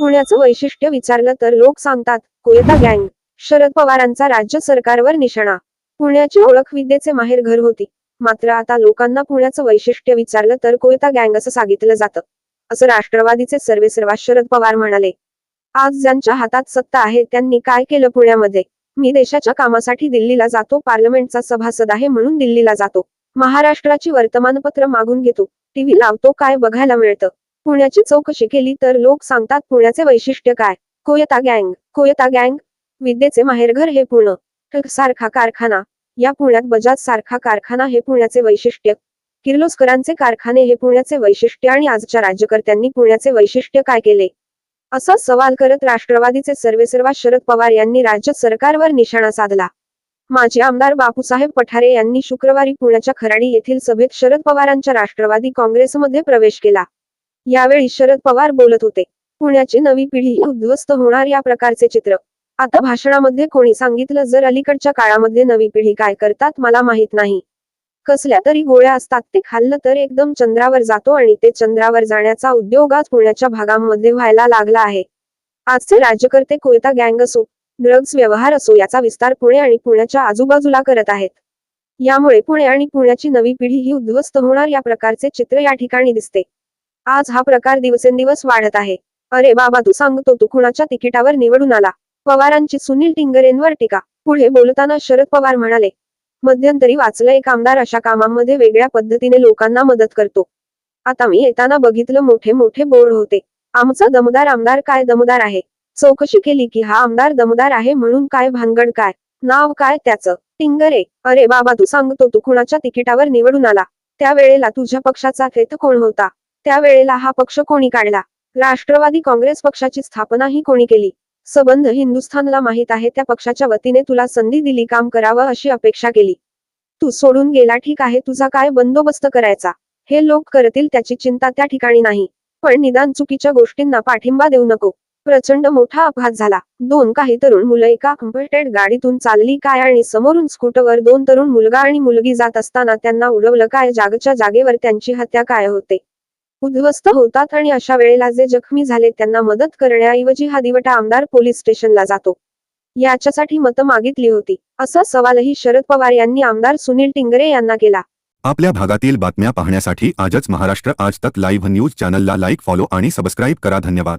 पुण्याचं वैशिष्ट्य विचारलं तर लोक सांगतात कोयता गँग शरद पवारांचा राज्य सरकारवर निशाणा. पुण्याची ओळख विद्येचे माहेर घर होती. मात्र आता लोकांना पुण्याचं वैशिष्ट्य विचारलं तर कोयता गँग असं सांगितलं जातं. असं राष्ट्रवादीचे सर्वेसर्वा शरद पवार म्हणाले. आज ज्यांच्या हातात सत्ता आहे त्यांनी काय केलं पुण्यामध्ये? मी देशाच्या कामासाठी दिल्लीला जातो पार्लमेंटचा सभासद आहे म्हणून दिल्लीला जातो. महाराष्ट्राची वर्तमानपत्र मागून घेतो टीव्ही लावतो काय बघायला मिळतं? पुण्याची चौकशी केली तर लोक सांगतात पुण्याचे वैशिष्ट्य काय? कोयता गँग कोयता गँग विद्येचे माहेरघर हे पुणे. सारखा कारखाना. या पुण्यात बजाज सारखा कारखाना हे पुण्याचे वैशिष्ट्य. किर्लोस्करांचे कारखाने हे पुण्याचे वैशिष्ट्य आणि आजच्या राज्यकर्त्यांनी पुण्याचे वैशिष्ट्य काय केले? असा सवाल करत राष्ट्रवादीचे सर्वेसर्वा शरद पवार यांनी राज्य सरकारवर निशाणा साधला. माजी आमदार बापूसाहेब पठारे यांनी शुक्रवारी पुण्याच्या खराडी येथील सभेत शरद पवारांच्या राष्ट्रवादी काँग्रेसमध्ये प्रवेश केला. यावेळी शरद पवार बोलत होते. पुण्याची नवी पिढी उद्ध्वस्त होणार या प्रकारचे चित्र. आता भाषणामध्ये कोणी सांगितलं जर अलीकडच्या काळामध्ये नवी पिढी काय करतात मला माहीत नाही. कसल्या तरी गोळ्या असतात ते खाल्लं तर एकदम चंद्रावर जातो आणि ते चंद्रावर जाण्याचा उद्योग आज पुण्याच्या भागांमध्ये व्हायला लागला आहे. आजचे राज्यकर्ते कोयता गँग असो ड्रग्ज व्यवहार असो याचा विस्तार पुणे आणि पुण्याच्या आजूबाजूला करत आहेत. यामुळे पुणे आणि पुण्याची नवी पिढी ही उद्ध्वस्त होणार या प्रकारचे चित्र या ठिकाणी दिसते. आज हा प्रकार दिवसेंदिवस वाढत आहे. अरे बाबा तू सांगतो तू कुणाच्या तिकिटावर निवडून आला. पवारांची सुनील टिंगरेंवर टीका. पुढे बोलताना शरद पवार म्हणाले मध्यंतरी वाचलं एक आमदार अशा कामांमध्ये वेगळ्या पद्धतीने लोकांना मदत करतो. आता मी येताना बघितलं मोठे मोठे बोर्ड होते. आमचा दमदार आमदार काय दमदार आहे? चौकशी केली की हा आमदार दमदार आहे म्हणून काय भानगड काय? नाव काय त्याचं? टिंगरे. अरे बाबा तू सांगतो तू कुणाच्या तिकिटावर निवडून आला. त्यावेळेला तुझ्या पक्षाचा खेत कोण होता? त्यावेळेला हा पक्ष कोणी काढला? राष्ट्रवादी काँग्रेस पक्षाची स्थापना ही कोणी केली? संबंध हिंदुस्थानला माहीत आहे त्या पक्षाच्या वतीने तुला संधी दिली काम करावं अशी अपेक्षा केली. तू सोडून गेला ठीक आहे तुझा काय बंदोबस्त करायचा? हे लोक करतील त्याची चिंता त्या ठिकाणी नाही. पण निदान चुकीच्या गोष्टींना पाठिंबा देऊ नको. प्रचंड मोठा अपघात झाला. दोन काही तरुण मुलं एका कम्प्युटेड गाडीतून चालली काय आणि समोरून स्कूटरवर दोन तरुण मुलगा आणि मुलगी जात असताना त्यांना उडवलं काय? जागच्या जागेवर त्यांची हत्या काय होते? उद्ध्वस्त होतात आणि अशा वेळेला जे जखमी झाले त्यांना मदत करण्याऐवजी हा दिवटा आमदार पोलीस स्टेशनला जातो. याच्यासाठी मतं मागितली होती. असा सवालही शरद पवार यांनी आमदार सुनील टिंगरे यांना केला. आपल्या भागातील बातम्या पाहण्यासाठी आजच महाराष्ट्र आज तक लाईव्ह न्यूज चॅनलला लाईक फॉलो आणि सबस्क्राईब करा. धन्यवाद.